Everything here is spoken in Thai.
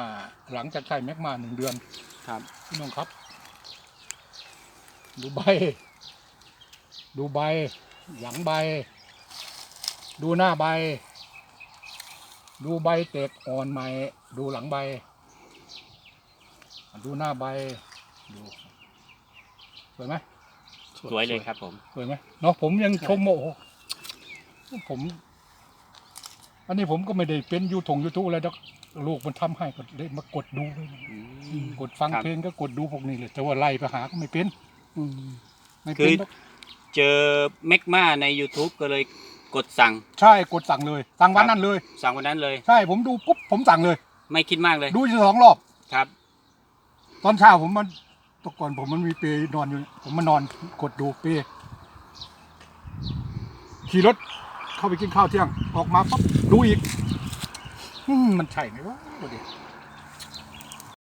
อ่าหลังจากใช้แมกมาหนึ่งเดือนครับพี่น้องครับ ดูใบ ดูใบ หลังใบ ดูหน้าใบ ดูใบเตกอ่อนใหม่ ดูหลังใบ ดูหน้าใบ ดูสวยไหมสวยเลยครับผม สวยไหมเนาะผมยังชมโอ้โหผม อันนี้ผมก็ไม่ได้เป็นยูทงยูทูบอะไรดอกลูกมันทำให้ก็เลยมากดดูเลยนะอืมกดฟังครับเพลงก็กดดูพวกนี้เลยแต่ว่าไล่ไปหาก็ไม่เป็นไม่คืเป็นอหรอกเจอเมกมาใน YouTube ก็เลยกดสั่ง ใช่กดสั่งเลย สั่งวันครับนั้นเลย สั่งวันนั้นเลย ใช่ผมดูปุ๊บผมสั่งเลย ไม่คิดมากเลย ดูอยู่สองรอบครับ ตอนเช้าผมมันตก่อนผมมันมีเปรย์นอนอยู่ ผมมานอนกดดูเปรย์ขี่รถ เข้าไปกินข้าวเที่ยง ออกมาปั๊บดูอีกมมันใช่ไหมวะดูดิ